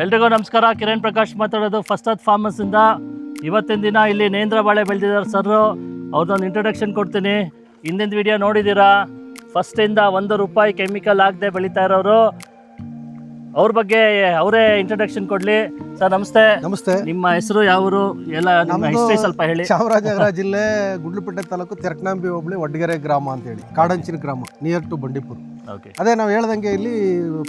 ಎಲ್ರಿಗೂ ನಮಸ್ಕಾರ. ಕಿರಣ್ ಪ್ರಕಾಶ್ ಮಾತಾಡೋದು ಫಸ್ಟ್ ಅತ್ ಫಾರ್ಮರ್ಸಿಂದ ಇವತ್ತಿನ ದಿನ ಇಲ್ಲಿ ನೇಂದ್ರ ಬಾಳೆ ಬೆಳೆದಿದ್ದಾರೆ ಸರ್ ಅವ್ರದ್ದೊಂದು ಇಂಟ್ರೊಡಕ್ಷನ್ ಕೊಡ್ತೀನಿ. ಹಿಂದಿನ ವಿಡಿಯೋ ನೋಡಿದ್ದೀರಾ? ಫಸ್ಟಿಂದ ಒಂದು ರೂಪಾಯಿ ಕೆಮಿಕಲ್ ಆಗದೆ ಬೆಳೀತಾ ಇರೋರು. ಅವ್ರ ಬಗ್ಗೆ ಅವರೇ ಇಂಟ್ರೊಡಕ್ಷನ್ ಕೊಡ್ಲಿ. ಸರ್ ನಮಸ್ತೆ. ನಮಸ್ತೆ. ನಿಮ್ಮ ಹೆಸರು ಯಾವರು? ಎಲ್ಲ ನಿಮ್ಮ ನಮ್ದು ಹಿಸ್ಟ್ರಿ ಸ್ವಲ್ಪ ಹೇಳಿ. ಚಾಮರಾಜನಗರ ಜಿಲ್ಲೆ ಗುಂಡ್ಲುಪೇಟೆ ತಾಲೂಕು ತೆರಕನಾಂಬಿ ಹೋಬಳಿ ಒಡ್ಗೆರೆ ಗ್ರಾಮ ಅಂತೇಳಿ. ಕಾಡಂಚಿನ ಗ್ರಾಮ ನಿಯರ್ ಟು ಬಂಡೀಪುರ್. ಓಕೆ ಅದೇ ನಾವು ಹೇಳ್ದಂಗೆ ಇಲ್ಲಿ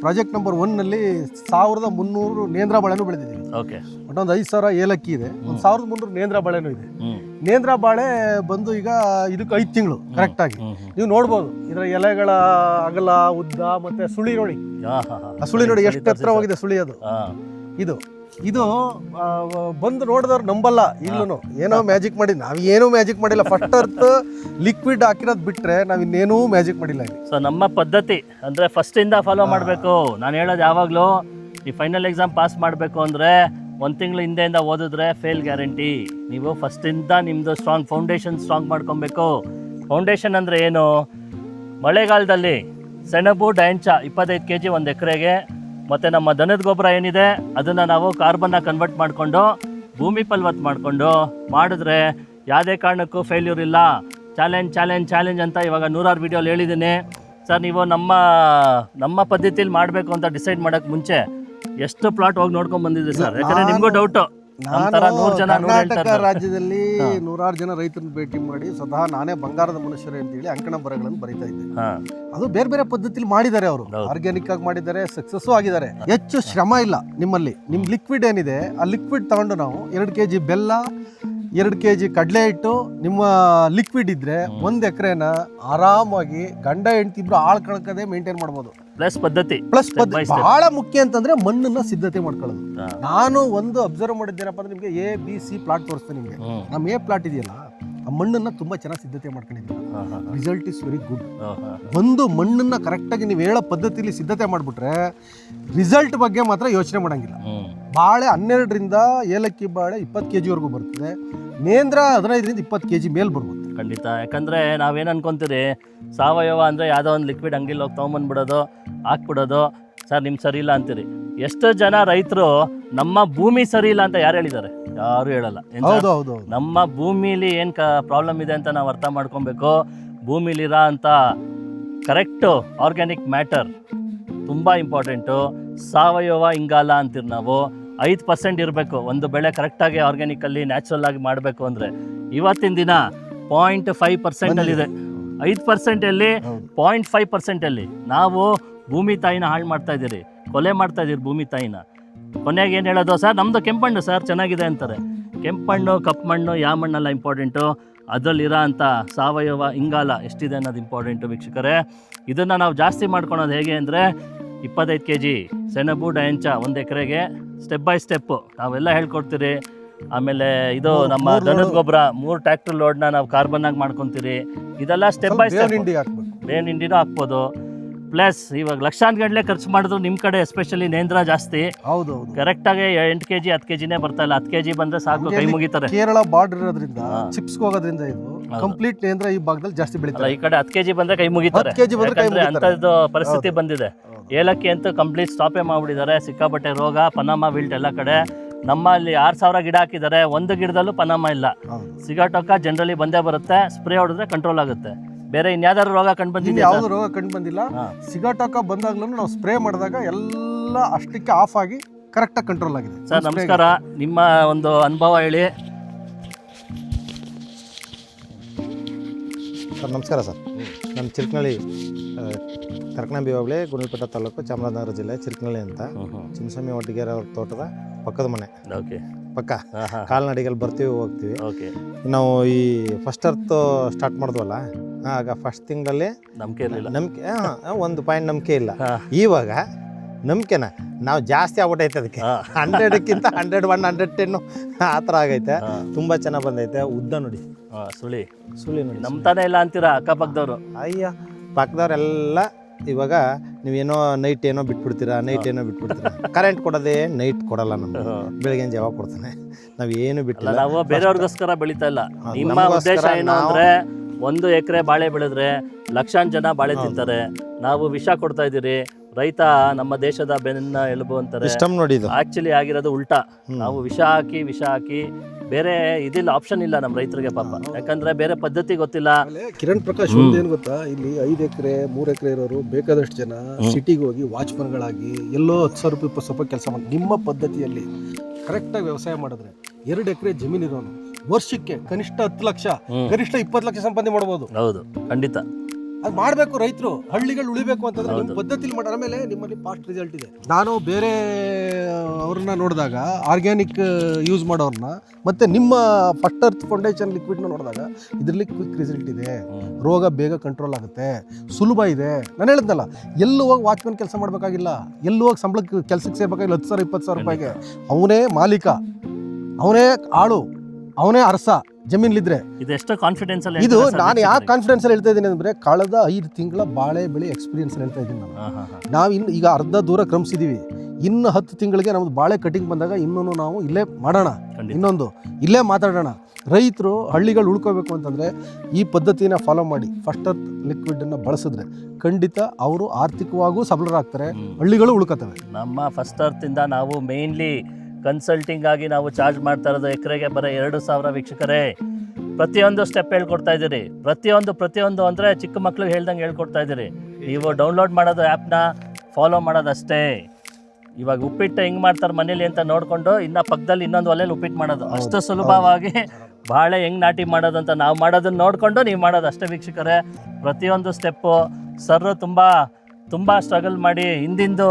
ಪ್ರಾಜೆಕ್ಟ್ ನಂಬರ್ ಒನ್ನಲ್ಲಿ ಸಾವಿರದ ಮುನ್ನೂರು ನೇಂದ್ರ ಬಾಳೆನೂ ಬೆಳೆದಿದ್ದೀವಿ. ಓಕೆ ಒಟ್ಟೊಂದು ಐದು ಸಾವಿರ ಏಲಕ್ಕಿ ಇದೆ. ಒಂದು ಸಾವಿರದ ಮುನ್ನೂರು ನೇಂದ್ರ ಬಾಳೆನೂ ಇದೆ. ನೇಂದ್ರ ಬಾಳೆ ಬಂದು ಈಗ ಇದಕ್ಕೆ ಐದು ತಿಂಗಳು ಕರೆಕ್ಟಾಗಿ ನೀವು ನೋಡ್ಬೋದು ಇದರ ಎಲೆಗಳ ಅಗಲ ಉದ್ದ ಮತ್ತೆ ಸುಳಿ ನೋಡಿ. ಆ ಸುಳಿ ನೋಡಿ ಎಷ್ಟು ಹತ್ರ ಹೋಗಿದೆ ಸುಳಿ ಅದು? ಇದು ಇದು ಬಂದು ನೋಡಿದವ್ರು ನಂಬಲ್ಲ ಇಲ್ಲೂ ಏನೋ ಮ್ಯಾಜಿಕ್ ಮಾಡಿ ನಾವು ಏನೂ ಮ್ಯಾಜಿಕ್ ಮಾಡಿಲ್ಲ. ಫಸ್ಟ್ ಅರ್ತ್ ಲಿಕ್ವಿಡ್ ಹಾಕಿರೋದು ಬಿಟ್ರೆ ನಾವು ಇನ್ನೇನೂ ಮ್ಯಾಜಿಕ್ ಮಾಡಿಲ್ಲ ಸೊ ನಮ್ಮ ಪದ್ಧತಿ ಅಂದರೆ ಫಸ್ಟಿಂದ ಫಾಲೋ ಮಾಡಬೇಕು. ನಾನು ಹೇಳೋದು ಯಾವಾಗಲೂ ಈ ಫೈನಲ್ ಎಕ್ಸಾಮ್ ಪಾಸ್ ಮಾಡಬೇಕು ಅಂದರೆ ಒಂದು ತಿಂಗಳು ಹಿಂದೆಯಿಂದ ಓದಿದ್ರೆ ಫೇಲ್ ಗ್ಯಾರಂಟಿ ನೀವು ಫಸ್ಟಿಂದ ನಿಮ್ಮದು ಸ್ಟ್ರಾಂಗ್ ಫೌಂಡೇಶನ್ ಸ್ಟ್ರಾಂಗ್ ಮಾಡ್ಕೊಬೇಕು. ಫೌಂಡೇಶನ್ ಅಂದರೆ ಏನು? ಮಳೆಗಾಲದಲ್ಲಿ ಸೆಣಬು ಡಯಂಚ ಇಪ್ಪತ್ತೈದು ಕೆ ಜಿ ಒಂದು ಎಕರೆಗೆ, ಮತ್ತು ನಮ್ಮ ದನದ ಗೊಬ್ಬರ ಏನಿದೆ, ಅದನ್ನು ನಾವು ಕಾರ್ಬನ್ನ ಕನ್ವರ್ಟ್ ಮಾಡಿಕೊಂಡು, ಭೂಮಿ ಫಲವತ್ತು ಮಾಡಿಕೊಂಡು ಮಾಡಿದ್ರೆ ಯಾವುದೇ ಕಾರಣಕ್ಕೂ ಫೇಲ್ಯೂರ್ ಇಲ್ಲ. ಚಾಲೆಂಜ್ ಚಾಲೆಂಜ್ ಚಾಲೆಂಜ್ ಅಂತ ಇವಾಗ ನೂರಾರು ವಿಡಿಯೋಲಿ ಹೇಳಿದ್ದೀನಿ. ಸರ್ ನೀವು ನಮ್ಮ ನಮ್ಮ ಪದ್ಧತಿಯಲ್ಲಿ ಮಾಡಬೇಕು ಅಂತ ಡಿಸೈಡ್ ಮಾಡೋಕ್ಕೆ ಮುಂಚೆ ಎಷ್ಟು ಪ್ಲಾಟ್ ಹೋಗಿ ನೋಡ್ಕೊಂಡ್ ಬಂದಿದ್ರಿ ಸರ್? ಯಾಕಂದ್ರೆ ನಿಮ್ಗೂ ಡೌಟ್ ನೂರು ಜನ ನೂರ ಕರ್ನಾಟಕ ರಾಜ್ಯದಲ್ಲಿ ನೂರಾರು ಜನ ರೈತರನ್ನ ಭೇಟಿ ಮಾಡಿ ಸ್ವತಃ ನಾನೇ ಬಂಗಾರದ ಮನುಷ್ಯರೇ ಅಂತೇಳಿ ಅಂಕಣ ಬರಗಳನ್ನು ಬರೀತಾ ಇದ್ದೆ. ಹಾಂ. ಅದು ಬೇರೆ ಬೇರೆ ಪದ್ಧತಿಲಿ ಮಾಡಿದ್ದಾರೆ ಅವರು. ಹೌದು. ಆರ್ಗ್ಯಾನಿಕ್ ಆಗಿ ಮಾಡಿದ್ದಾರೆ ಸಕ್ಸಸ್ ಆಗಿದ್ದಾರೆ. ಹೆಚ್ಚು ಶ್ರಮ ಇಲ್ಲ ನಿಮ್ಮಲ್ಲಿ. ನಿಮ್ ಲಿಕ್ವಿಡ್ ಏನಿದೆ ಆ ಲಿಕ್ವಿಡ್ ತಗೊಂಡು ನಾವು ಎರಡು ಕೆ ಜಿ ಬೆಲ್ಲ ಎರಡು ಕೆ ಜಿ ಕಡಲೆ ಹಿಟ್ಟು ನಿಮ್ಮ ಲಿಕ್ವಿಡ್ ಇದ್ರೆ ಒಂದು ಎಕರೆನ ಆರಾಮಾಗಿ ಗಂಡ ಹೆಂಡತಿ ಇಬ್ರು ಆಳ್ ಕಣಕದೇ ಮೇಂಟೈನ್ ಮಾಡ್ಬೋದು. ಪ್ಲಸ್ ಪದ್ಧತಿ. ಪ್ಲಸ್ ಪದ್ಧತಿ. ಬಹಳ ಮುಖ್ಯ ಅಂತಂದ್ರೆ ಮಣ್ಣನ್ನ ಸಿದ್ಧತೆ ಮಾಡ್ಕೊಳ್ಳೋದು. ನಾನು ಒಂದು ಅಬ್ಸರ್ವ್ ಮಾಡಿದ್ದೇನಪ್ಪ ಅಂದ್ರೆ ನಿಮಗೆ ಎ ಬಿ ಸಿ ಪ್ಲಾಟ್ ತೋರಿಸ್ತೇನೆ ನಿಮಗೆ. ನಮ್ಮ ಎ ಪ್ಲಾಟ್ ಇದೆಯಲ್ಲ ಆ ಮಣ್ಣನ್ನ ತುಂಬಾ ಚೆನ್ನಾಗಿ ಸಿದ್ಧತೆ ಮಾಡ್ಕೊಂಡಿದ್ದೀನಿ ರಿಸಲ್ಟ್ ಇಸ್ ವೆರಿ ಗುಡ್ ಒಂದು ಮಣ್ಣನ್ನ ಕರೆಕ್ಟಾಗಿ ನೀವು ಹೇಳೋ ಪದ್ಧತಿಲಿ ಸಿದ್ಧತೆ ಮಾಡಿಬಿಟ್ರೆ ರಿಸಲ್ಟ್ ಬಗ್ಗೆ ಮಾತ್ರ ಯೋಚನೆ ಮಾಡಂಗಿಲ್ಲ. ಬಾಳೆ ಹನ್ನೆರಡರಿಂದ ಏಲಕ್ಕಿ ಬಾಳೆ ಇಪ್ಪತ್ತು ಕೆ ಜಿವರೆಗೂ ಬರ್ತದೆ. ನೇಂದ್ರ ಹದಿನೈದರಿಂದ ಇಪ್ಪತ್ತು ಕೆ ಜಿ ಮೇಲೆ ಬರ್ಬೋದು ಖಂಡಿತ. ಯಾಕಂದರೆ ನಾವೇನು ಅನ್ಕೊಂತೀರಿ? ಸಾವಯವ ಅಂದರೆ ಯಾವುದೋ ಒಂದು ಲಿಕ್ವಿಡ್ ಅಂಗಡಿಲಿ ಹೋಗಿ ತೊಗೊಂಬಂದ್ಬಿಡೋದು ಹಾಕ್ಬಿಡೋದು. ಸರ್ ನಿಮ್ಮ ಸರಿ ಇಲ್ಲ ಅಂತೀರಿ. ಎಷ್ಟು ಜನ ರೈತರು ನಮ್ಮ ಭೂಮಿ ಸರಿ ಇಲ್ಲ ಅಂತ ಯಾರು ಹೇಳಿದ್ದಾರೆ? ಯಾರು ಹೇಳಲ್ಲ. ಹೌದು ಹೌದು ಹೌದು. ನಮ್ಮ ಭೂಮಿಲಿ ಏನು ಕ ಪ್ರಾಬ್ಲಮ್ ಇದೆ ಅಂತ ನಾವು ಅರ್ಥ ಮಾಡ್ಕೊಬೇಕು. ಭೂಮಿಲಿರೋ ಅಂತ ಕರೆಕ್ಟು ಆರ್ಗ್ಯಾನಿಕ್ ಮ್ಯಾಟರ್ ತುಂಬ ಇಂಪಾರ್ಟೆಂಟು ಸಾವಯವ ಇಂಗಾಲ ಅಂತೀರಿ ನಾವು. ಐದು ಪರ್ಸೆಂಟ್ ಇರಬೇಕು. ಒಂದು ಬೆಳೆ ಕರೆಕ್ಟಾಗಿ ಆರ್ಗ್ಯಾನಿಕಲ್ಲಿ ನ್ಯಾಚುರಲ್ ಆಗಿ ಮಾಡಬೇಕು ಅಂದರೆ ಇವತ್ತಿನ ದಿನ ಪಾಯಿಂಟ್ ಫೈವ್ ಪರ್ಸೆಂಟಲ್ಲಿದೆ ಐದು ಪರ್ಸೆಂಟಲ್ಲಿ ಪಾಯಿಂಟ್ ಫೈವ್ ಪರ್ಸೆಂಟಲ್ಲಿ ನಾವು ಭೂಮಿ ತಾಯಿನ ಹಾಳು ಮಾಡ್ತಾ ಇದ್ದೀರಿ. ಕೊಲೆ ಮಾಡ್ತಾ ಇದ್ದೀರಿ ಭೂಮಿ ತಾಯಿನ. ಕೊನೆಗೆ ಏನು ಹೇಳೋದು ಸರ್? ನಮ್ಮದು ಕೆಂಪಣ್ಣು ಸರ್, ಚೆನ್ನಾಗಿದೆ ಅಂತಾರೆ. ಕೆಂಪಣ್ಣು ಕಪ್ಪು ಮಣ್ಣು ಯಾವ ಮಣ್ಣೆಲ್ಲ ಇಂಪಾರ್ಟೆಂಟು ಅದರಲ್ಲಿರೋ ಅಂಥ ಸಾವಯವ ಇಂಗಾಲ ಎಷ್ಟಿದೆ ಅನ್ನೋದು ಇಂಪಾರ್ಟೆಂಟು ವೀಕ್ಷಕರೇ. ಇದನ್ನು ನಾವು ಜಾಸ್ತಿ ಮಾಡ್ಕೊಳೋದು ಹೇಗೆ ಅಂದರೆ ಇಪ್ಪತ್ತೈದು ಕೆ ಜಿ ಸೆಣಬು, ಡಯಂಚ ಒಂದು ಎಕರೆಗೆ ಸ್ಟೆಪ್ ಬೈ ಸ್ಟೆಪ್ ನಾವೆಲ್ಲ ಹೇಳ್ಕೊಡ್ತೀರಿ. ಆಮೇಲೆ ಇದು ನಮ್ಮ ದನದ ಗೊಬ್ಬರ ಮೂರು ಟ್ರ್ಯಾಕ್ಟರ್ ಲೋಡ್ನ ನಾವು ಕಾರ್ಬನ್ ಆಗಿ ಮಾಡ್ಕೊತೀರಿ. ಇದೆಲ್ಲ ಸ್ಟೆಪ್ ಬೈ ಸ್ಟೆಪ್ ಬೇನ್ ಇಂಡಿನೂ ಬೇವಿನ ಹಿಂಡಿನೂ ಹಾಕ್ಬೋದು. ಪ್ಲಸ್ ಇವಾಗ ಲಕ್ಷಾಂತ ಗಂಟಲೆ ಖರ್ಚು ಮಾಡಿದ್ರು ನಿಮ್ಮ ಕಡೆ ಎಸ್ಪೆಷಲಿ ನೇಂದ್ರ ಜಾಸ್ತಿ. ಹೌದು ಕರೆಕ್ಟಾಗಿ ಎಂಟು ಕೆ ಜಿ ಹತ್ತು ಕೆ ಜಿನೇ ಬರ್ತಾ ಇಲ್ಲ. ಹತ್ತು ಕೆ ಜಿ ಬಂದರೆ ಸಾಕು ಕೈ ಮುಗಿತಾರೆ. ಕೇರಳ ಬಾರ್ಡರ್ ಇರೋದ್ರಿಂದ ಚಿಪ್ಸ್ ಹೋಗೋದ್ರಿಂದ ಇದು ಕಂಪ್ಲೀಟ್ ನೇಂದ್ರ ಈ ಭಾಗದಲ್ಲಿ ಜಾಸ್ತಿ ಬೆಳೀತಾರೆ. ಈ ಕಡೆ ಹತ್ತು ಕೆ ಜಿ ಬಂದರೆ ಕೈ ಮುಗಿತಾರೆ. ಹತ್ತು ಕೆಜಿ ಬಂದ್ರೆ ಕೈ ಯಾಕಂದ್ರೆ ಮುಗಿತಾರೆ. ಅಂಥದ್ದು ಪರಿಸ್ಥಿತಿ ಬಂದಿದೆ. ಏಲಕ್ಕಿ ಅಂತೂ ಕಂಪ್ಲೀಟ್ ಸ್ಟಾಪೇ ಮಾಡಿಬಿಟ್ಟಿದ್ದಾರೆ. ಸಿಕ್ಕಾಪಟ್ಟೆ ರೋಗ ಪನಾಮ ವಿಲ್ಟ್ ಎಲ್ಲ ಕಡೆ. ನಮ್ಮಲ್ಲಿ ಆರು ಸಾವಿರ ಗಿಡ ಹಾಕಿದ್ದಾರೆ. ಒಂದು ಗಿಡದಲ್ಲೂ ಪನಾಮ ಇಲ್ಲ. ಸಿಗಾಟೊಕ್ಕ ಸಿಗಾಟೋಕ ಜನರಲಿ ಬಂದೇ ಬರುತ್ತೆ. ಸ್ಪ್ರೇ ಹೊಡೆದ್ರೆ ಕಂಟ್ರೋಲ್ ಆಗುತ್ತೆ. ಬೇರೆ ಇನ್ಯಾವ್ದಾದ್ರು ರೋಗ ಕಂಡು ಬಂದಿದೆ ಯಾವ್ದು ರೋಗ ಕಂಡು ಬಂದಿಲ್ಲ. ಸಿಗಾಟೊಕ್ಕ ಸಿಗಾಟೋಕ ಬಂದಾಗ್ಲೂ ನಾವು ಸ್ಪ್ರೇ ಮಾಡಿದಾಗ ಎಲ್ಲ ಅಷ್ಟಕ್ಕೆ ಆಫ್ ಆಗಿ ಕರೆಕ್ಟಾಗಿ ಕಂಟ್ರೋಲ್ ಆಗಿದೆ. ಸರ್ ನಮಸ್ಕಾರ. ನಿಮ್ಮ ಒಂದು ಅನುಭವ ಹೇಳಿ. ಸರ್ ನಮಸ್ಕಾರ ಸರ್. ನಮ್ಮ ಚಿರ್ಕನಳ್ಳಿ ತರ್ಕನಂಬಿ ಹೋಬಳಿ ಗುಂಡ್ಲಪೇಟೆ ತಾಲೂಕು ಚಾಮರಾಜನಗರ ಜಿಲ್ಲೆ ಚಿರ್ಕನಳ್ಳಿ ಅಂತ. ಚಿನ್ನಸ್ವಾಮಿ ಒಟ್ಟಿಗೆರ ಅವ್ರ ತೋಟದ ಪಕ್ಕದ ಮನೆ. ಓಕೆ. ಪಕ್ಕ. ಕಾಲ್ನಡಿಗೆಲ್ಲಿ ಬರ್ತೀವಿ ಹೋಗ್ತೀವಿ. ಓಕೆ. ನಾವು ಈ ಫಸ್ಟ್ ಅರ್ತ್ ಸ್ಟಾರ್ಟ್ ಮಾಡಿದ್ವಲ್ಲ ಆಗ ಫಸ್ಟ್ ತಿಂಗಳಲ್ಲಿ ನಂಬಿಕೆ ಇರಲಿಲ್ಲ. ನಂಬಿಕೆ ಒಂದು ಪಾಯಿಂಟ್ ನಂಬಿಕೆ ಇಲ್ಲ. ಇವಾಗ ನಂಬಿಕೆನ ನಾವು ಜಾಸ್ತಿ ಆಗ್ಬಿಟ್ಟೈತೆ ಅದಕ್ಕೆ. ಹಂಡ್ರೆಡಕ್ಕಿಂತ ಹಂಡ್ರೆಡ್ ಒನ್ ಹಂಡ್ರೆಡ್ ಟೆನ್ನು ಆ ಥರ ಆಗೈತೆ. ತುಂಬ ಚೆನ್ನಾಗಿ ಬಂದೈತೆ. ಉದ್ದ ನೋಡಿ. ಸುಳಿ. ಸುಳಿ ನೋಡಿ ನಂಬ್ತಾನೆ ಇಲ್ಲ ಅಂತೀರಾ ಅಕ್ಕಪಕ್ಕದವ್ರು? ಅಯ್ಯ ಪಕ್ಕದವ್ರೆಲ್ಲ ಇವಾಗ ನೀವೇನೋ ನೈಟ್ ಏನೋ ಬಿಟ್ಬಿಡ್ತೀರಾ ನೈಟ್ ಏನೋ ಬಿಟ್ಬಿಡ್ತೀರಾ. ಕರೆಂಟ್ ಕೊಡೋದೇ ನೈಟ್ ಕೊಡಲ್ಲ ನಮ್ಗೆ. ಬೆಳಗ್ಗೆ ಜಾವ ಕೊಡ್ತಾನೆ? ನಾವು ಏನು ಬಿಟ್ಟಿಲ್ಲ. ನಾವು ಬೇರೆಯವ್ರಿಗೋಸ್ಕರ ಬೆಳೀತಾ ಇಲ್ಲ. ನಿಮ್ಮ ಉದ್ದೇಶ ಏನು ಅಂದ್ರೆ ಒಂದು ಎಕರೆ ಬಾಳೆ ಬೆಳೆದ್ರೆ ಲಕ್ಷಾಂತರ ಜನ ಬಾಳೆ ತಿಂತಾರೆ. ನಾವು ವಿಷ ಕೊಡ್ತಾ ಇದ್ದೀರಿ ರೈತ ನಮ್ಮ ದೇಶದ ಬೆನ್ನ ಎಲುಬು ಅಂತಾರೆ. ಸಿಸ್ಟಮ್ ನೋಡಿ ಇದು. ಆಕ್ಚುಲಿ ಆಗಿರೋದು ಉಲ್ಟಾ. ನಾವು ವಿಷ ಹಾಕಿ ವಿಷ ಹಾಕಿ ಬೇರೆ ಇದಿಲ್ಲ ಆಪ್ಷನ್ ಇಲ್ಲ ನಮ್ಮ ರೈತರಿಗೆ ಪಾಪ. ಯಾಕಂದ್ರೆ ಬೇರೆ ಪದ್ಧತಿ ಗೊತ್ತಿಲ್ಲ. ಆಮೇಲೆ ಕಿರಣ್ ಪ್ರಕಾಶ್ ಒಂದು ಏನು ಗೊತ್ತಾ? ಇಲ್ಲಿ ಐದು ಎಕರೆ ಮೂರು ಎಕರೆ ಇರೋರು ಬೇಕಾದಷ್ಟು ಜನ ಸಿಟಿಗೆ ಹೋಗಿ ವಾಚ್ಮನ್ಗಳಾಗಿ ಎಲ್ಲೋ ಹತ್ತು ಸಾವಿರ ರೂಪಾಯಿ ಇಪ್ಪತ್ತು ಸಾವಿರ ಕೆಲಸ ಮಾಡಿ ನಿಮ್ಮ ಪದ್ಧತಿಯಲ್ಲಿ ಕರೆಕ್ಟಾಗಿ ವ್ಯವಸಾಯ ಮಾಡಿದ್ರೆ ಎರಡು ಎಕರೆ ಜಮೀನು ಇರೋನು ವರ್ಷಕ್ಕೆ ಕನಿಷ್ಠ ಹತ್ತು ಲಕ್ಷ. ಗರಿಷ್ಠ ಇಪ್ಪತ್ತು ಲಕ್ಷ ಸಂಪಾದನೆ ಮಾಡ್ಬೋದು. ಹೌದು ಖಂಡಿತ. ಅದು ಮಾಡಬೇಕು ರೈತರು. ಹಳ್ಳಿಗಳು ಉಳಿಬೇಕು ಅಂತಂದ್ರೆ ನಿಮ್ಮ. ಪದ್ಧತಿಲಿ ಮಾಡಿ ಆಮೇಲೆ ನಿಮ್ಮಲ್ಲಿ ಫಾಸ್ಟ್ ರಿಸಲ್ಟ್ ಇದೆ. ನಾನು ಬೇರೆ ಅವ್ರನ್ನ ನೋಡಿದಾಗ ಆರ್ಗ್ಯಾನಿಕ್ ಯೂಸ್ ಮಾಡೋರ್ನ ಮತ್ತೆ ನಿಮ್ಮ ಫಸ್ಟ್ ಅರ್ತ್ ಫೌಂಡೇಶನ್ ಲಿಕ್ವಿಡ್ನ ನೋಡಿದಾಗ ಇದರಲ್ಲಿ ಕ್ವಿಕ್ ರಿಸಲ್ಟ್ ಇದೆ. ರೋಗ ಬೇಗ ಕಂಟ್ರೋಲ್ ಆಗುತ್ತೆ. ಸುಲಭ ಇದೆ. ನಾನು ಹೇಳಿದ್ನಲ್ಲ ಎಲ್ಲೂ ಹೋಗಿ ವಾಚ್ಮನ್ ಕೆಲಸ ಮಾಡಬೇಕಾಗಿಲ್ಲ. ಎಲ್ಲೂ ಹೋಗಿ ಸಂಬಳಕ್ಕೆ ಕೆಲಸಕ್ಕೆ ಸೇರ್ಬೇಕಾಗಿಲ್ಲ. ಹತ್ತು ಸಾವಿರ ಇಪ್ಪತ್ತು ಸಾವಿರ ರೂಪಾಯಿಗೆ. ಅವನೇ ಮಾಲೀಕ. ಅವನೇ ಆಳು. ಅವನೇ ಅರಸ ಜಮೀನ್ಲಿದ್ರೆ ಎಷ್ಟು ಕಾನ್ಫಿಡೆನ್ಸ್ ಅಲ್ಲಿ ಇದು ನಾನು ಯಾಕೆ ಕಾನ್ಫಿಡೆನ್ಸ್ ಅಲ್ಲಿ ಹೇಳ್ತಾ ಇದ್ದೀನಿ ಅಂದ್ರೆ ಕಳೆದ ಐದು ತಿಂಗಳ ಬಾಳೆ ಬೆಳೆ ಎಕ್ಸ್ಪೀರಿಯನ್ಸ್ ಹೇಳ್ತಾ ಇದ್ದೀನಿ ನಾನು. ನಾವು ಇನ್ನು ಈಗ ಅರ್ಧ ದೂರ ಕ್ರಮಿಸಿದೀವಿ. ಇನ್ನು ಹತ್ತು ತಿಂಗಳಿಗೆ ನಮ್ದು ಬಾಳೆ ಕಟಿಂಗ್ ಬಂದಾಗ ಇನ್ನೂ ನಾವು ಇಲ್ಲೇ ಮಾಡೋಣ. ಇನ್ನೊಂದು ಇಲ್ಲೇ ಮಾತಾಡೋಣ. ರೈತರು ಹಳ್ಳಿಗಳು ಉಳ್ಕೋಬೇಕು ಅಂತಂದರೆ ಈ ಪದ್ಧತಿನ ಫಾಲೋ ಮಾಡಿ ಫಸ್ಟ್ ಅರ್ತ್ ಲಿಕ್ವಿಡನ್ನು ಬಳಸಿದ್ರೆ ಖಂಡಿತ ಅವರು ಆರ್ಥಿಕವಾಗೂ ಸಬಲರಾಗ್ತಾರೆ ಹಳ್ಳಿಗಳು ಉಳ್ಕೋತವೆ. ನಮ್ಮ ಫಸ್ಟ್ ಅರ್ತ್ ಇಂದ ನಾವು ಮೇನ್ಲಿ ಕನ್ಸಲ್ಟಿಂಗ್ ಆಗಿ ನಾವು ಚಾರ್ಜ್ ಮಾಡ್ತಾ ಇರೋದು ಎಕರೆಗೆ ಬರೋ ಎರಡು ಸಾವಿರ ವೀಕ್ಷಕರೇ. ಪ್ರತಿಯೊಂದು ಸ್ಟೆಪ್ ಹೇಳ್ಕೊಡ್ತಾ ಇದ್ದೀರಿ. ಪ್ರತಿಯೊಂದು ಪ್ರತಿಯೊಂದು ಅಂದರೆ ಚಿಕ್ಕ ಮಕ್ಳಿಗೆ ಹೇಳ್ದಂಗೆ ಹೇಳ್ಕೊಡ್ತಾ ಇದ್ದೀರಿ. ನೀವು ಡೌನ್ಲೋಡ್ ಮಾಡೋದು ಆ್ಯಪ್ನ ಫಾಲೋ ಮಾಡೋದಷ್ಟೇ. ಇವಾಗ ಉಪ್ಪಿಟ್ಟು ಹೆಂಗೆ ಮಾಡ್ತಾರೆ ಮನೇಲಿ ಅಂತ ನೋಡಿಕೊಂಡು ಇನ್ನು ಪಕ್ಕದಲ್ಲಿ ಇನ್ನೊಂದು ಒಲೆಯಲ್ಲಿ ಉಪ್ಪಿಟ್ಟು ಮಾಡೋದು. ಅಷ್ಟು ಸುಲಭವಾಗಿ ಬಾಳೆ ಹೆಂಗೆ ನಾಟಿ ಮಾಡೋದು ಅಂತ ನಾವು ಮಾಡೋದನ್ನ ನೋಡಿಕೊಂಡು ನೀವು ಮಾಡೋದು ಅಷ್ಟೇ ವೀಕ್ಷಕರೇ. ಪ್ರತಿಯೊಂದು ಸ್ಟೆಪ್ಪು ಸರ್ ತುಂಬ ತುಂಬ ಸ್ಟ್ರಗಲ್ ಮಾಡಿ ಹಿಂದಿಂದು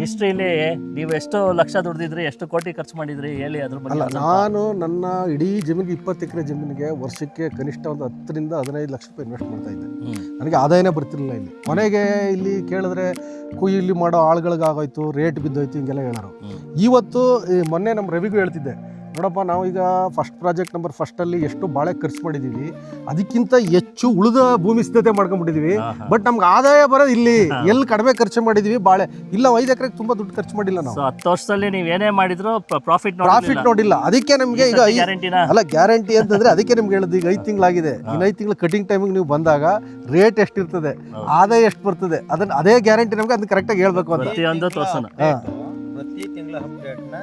ಹಿಸ್ಟ್ರಿಲಿ ನೀವು ಎಷ್ಟು ಲಕ್ಷ ದುಡ್ದಿದ್ರಿ ಎಷ್ಟು ಕೋಟಿ ಖರ್ಚು ಮಾಡಿದ್ರಿ ಹೇಳಿ ಅದ್ರ ಬಗ್ಗೆ ಅಲ್ಲ ನಾನು ನನ್ನ ಇಡೀ ಜಮೀನಿಗೆ ಇಪ್ಪತ್ತು ಎಕರೆ ಜಮೀನಿಗೆ ವರ್ಷಕ್ಕೆ ಕನಿಷ್ಠ ಒಂದು ಹತ್ತರಿಂದ ಹದಿನೈದು ಲಕ್ಷ ರೂಪಾಯಿ ಇನ್ವೆಸ್ಟ್ ಮಾಡ್ತಾ ಇದ್ದೆ. ನನಗೆ ಆದಾಯನೇ ಬರ್ತಿರ್ಲಿಲ್ಲ ಇಲ್ಲಿ. ಕೊನೆಗೆ ಇಲ್ಲಿ ಕೇಳಿದ್ರೆ ಕುಯ್ಯಲ್ಲಿ ಮಾಡೋ ಆಳುಗಳಿಗಾಗೋಯ್ತು ರೇಟ್ ಬಿದ್ದೋಯ್ತು ಹಿಂಗೆಲ್ಲ ಹೇಳೋರು. ಇವತ್ತು ಈ ಮೊನ್ನೆ ನಮ್ಮ ರವಿಗೂ ಹೇಳ್ತಿದ್ದೆ ನೋಡಪ್ಪ ಈಗ ಫಸ್ಟ್ ಪ್ರಾಜೆಕ್ಟ್ ನಂಬರ್ ಫಸ್ಟಲ್ಲಿ ಎಷ್ಟು ಬಾಳೆ ಖರ್ಚು ಮಾಡಿದ್ದೀವಿ ಅದಕ್ಕಿಂತ ಹೆಚ್ಚು ಉಳಿದ ಭೂಮಿ ಸಿದ್ಧತೆ ಮಾಡ್ಕೊಂಡ್ಬಿಟ್ಟಿದ್ದೀವಿ. ಬಟ್ ನಮ್ಗೆ ಆದಾಯ ಬರೋದು ಇಲ್ಲಿ. ಎಲ್ಲಿ ಕಡಿಮೆ ಖರ್ಚು ಮಾಡಿದ್ದೀವಿ ಬಾಳೆ. ಇಲ್ಲ ಐದು ಎಕರೆಗೆ ತುಂಬ ದುಡ್ಡು ಖರ್ಚು ಮಾಡಿಲ್ಲ ನಾವು. ಸೊ ಹತ್ತು ವರ್ಷದಲ್ಲಿ ನೀವು ಏನೇ ಮಾಡಿದ್ರು ಪ್ರಾಫಿಟ್ ಪ್ರಾಫಿಟ್ ನೋಡಿಲ್ಲ. ಅದಕ್ಕೆ ನಮಗೆ ಈಗ ಅಲ್ಲ ಗ್ಯಾರಂಟಿ ಅಂತಂದ್ರೆ ಅದಕ್ಕೆ ನಿಮ್ಗೆ ಹೇಳಿದ್ದು ಈಗ ಐದು ತಿಂಗಳಾಗಿದೆ. ಇನ್ನು ಐದು ತಿಂಗಳು ಕಟಿಂಗ್ ಟೈಮಿಗೆ ನೀವು ಬಂದಾಗ ರೇಟ್ ಎಷ್ಟಿರ್ತದೆ. ಆದಾಯ ಎಷ್ಟು ಬರ್ತದೆ ಅದನ್ನ ಅದೇ ಗ್ಯಾರಂಟಿ ನಮ್ಗೆ ಅದನ್ನ ಕರೆಕ್ಟಾಗಿ ಹೇಳ್ಬೇಕು ಅಂತ. ಪ್ರತಿ ತಿಂಗಳ ಅಪ್ಡೇಟ್ನ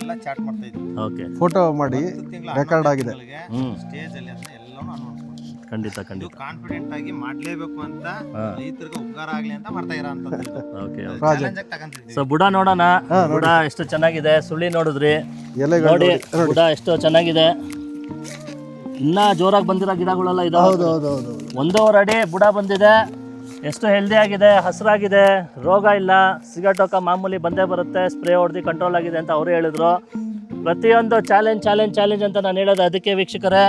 ಎಲ್ಲ ಚಾಟ್ ಮಾಡ್ತಾ ಇದ್ವಿ. ಓಕೆ ಫೋಟೋ ಮಾಡಿ ರೆಕಾರ್ಡ್ ಆಗಿದೆ. ಹ್ಮ್. ಸ್ಟೇಜ್ ಅಲ್ಲಿ ಅದನ್ನ ಎಲ್ಲಾನು ಅನೌನ್ಸ್ ಮಾಡ್ತೀವಿ ಖಂಡಿತ ಖಂಡಿತ. ಕಾನ್ಫಿಡೆಂಟ್ ಆಗಿ ಮಾಡ್ಲೇಬೇಕು ಅಂತ. ರೈತರಿಗೆ ಉಪಕಾರ ಆಗಲಿ ಅಂತ ಮಾಡ್ತಾ ಇರೋ ಓಕೆ ಚಾಲೆಂಜ್ ತಗೊಂತಿದ್ವಿ ಸೊ ಬುಡ ನೋಡೋಣ. ಬುಡ ಎಷ್ಟು ಚೆನ್ನಾಗಿದೆ? ಸುಳ್ಳಿ ನೋಡಿದ್ರಿ. ಎಲೆಗಳು ನೋಡಿ. ಬುಡ ಎಷ್ಟು ಚೆನ್ನಾಗಿದೆ. ಇನ್ನ ಜೋರಾಗಿ ಬಂದಿರೋ ಗಿಡಗಳೆಲ್ಲ ಇದಾವೆ. ಹೌದು ಹೌದು ಹೌದು. ಒಂದೂವರೆ ಅಡಿ ಬುಡ ಬಂದಿದೆ. ಎಷ್ಟು ಹೆಲ್ದಿ ಆಗಿದೆ ಹಸಿರಾಗಿದೆ, ರೋಗ ಇಲ್ಲ ಸಿಗಟೋಕ ಮಾಮೂಲಿ ಬಂದೇ ಬರುತ್ತೆ, ಸ್ಪ್ರೇ ಹೊಡೆದು ಕಂಟ್ರೋಲ್ ಆಗಿದೆ ಅಂತ ಅವರು ಹೇಳಿದ್ರು. ಪ್ರತಿಯೊಂದು ಚಾಲೆಂಜ್ ಚಾಲೆಂಜ್ ಚಾಲೆಂಜ್ ಅಂತ ನಾನು ಹೇಳೋದು ಅದಕ್ಕೆ ವೀಕ್ಷಕರೇ,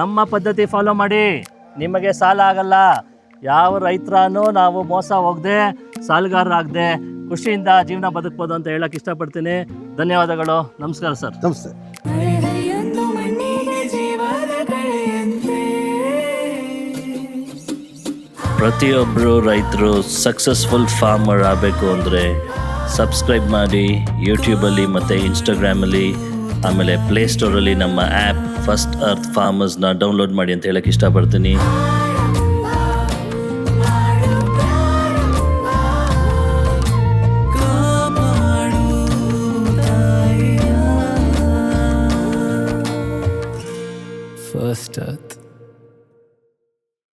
ನಮ್ಮ ಪದ್ಧತಿ ಫಾಲೋ ಮಾಡಿ. ನಿಮಗೆ ಸಾಲ ಆಗಲ್ಲ. ಯಾವ ರೈತರನ್ನು ನಾವು ಮೋಸ ಹೋಗದೆ, ಸಾಲುಗಾರರಾಗದೆ, ಖುಷಿಯಿಂದ ಜೀವನ ಬದುಕ್ಬೋದು ಅಂತ ಹೇಳಕ್ಕೆ ಇಷ್ಟಪಡ್ತೀನಿ. ಧನ್ಯವಾದಗಳು. ನಮಸ್ಕಾರ ಸರ್. ನಮಸ್ತೆ. ಪ್ರತಿಯೊಬ್ಬರು ರೈತರು ಸಕ್ಸಸ್ಫುಲ್ ಫಾರ್ಮರ್ ಆಗಬೇಕು ಅಂದರೆ ಸಬ್ಸ್ಕ್ರೈಬ್ ಮಾಡಿ ಯೂಟ್ಯೂಬಲ್ಲಿ ಮತ್ತು ಇನ್ಸ್ಟಾಗ್ರಾಮಲ್ಲಿ ಆಮೇಲೆ ಪ್ಲೇಸ್ಟೋರಲ್ಲಿ ನಮ್ಮ ಆ್ಯಪ್ ಫಸ್ಟ್ ಅರ್ತ್ ಫಾರ್ಮರ್ಸ್ನ ಡೌನ್ಲೋಡ್ ಮಾಡಿ ಅಂತ ಹೇಳಕ್ಕೆ ಇಷ್ಟಪಡ್ತೀನಿ. First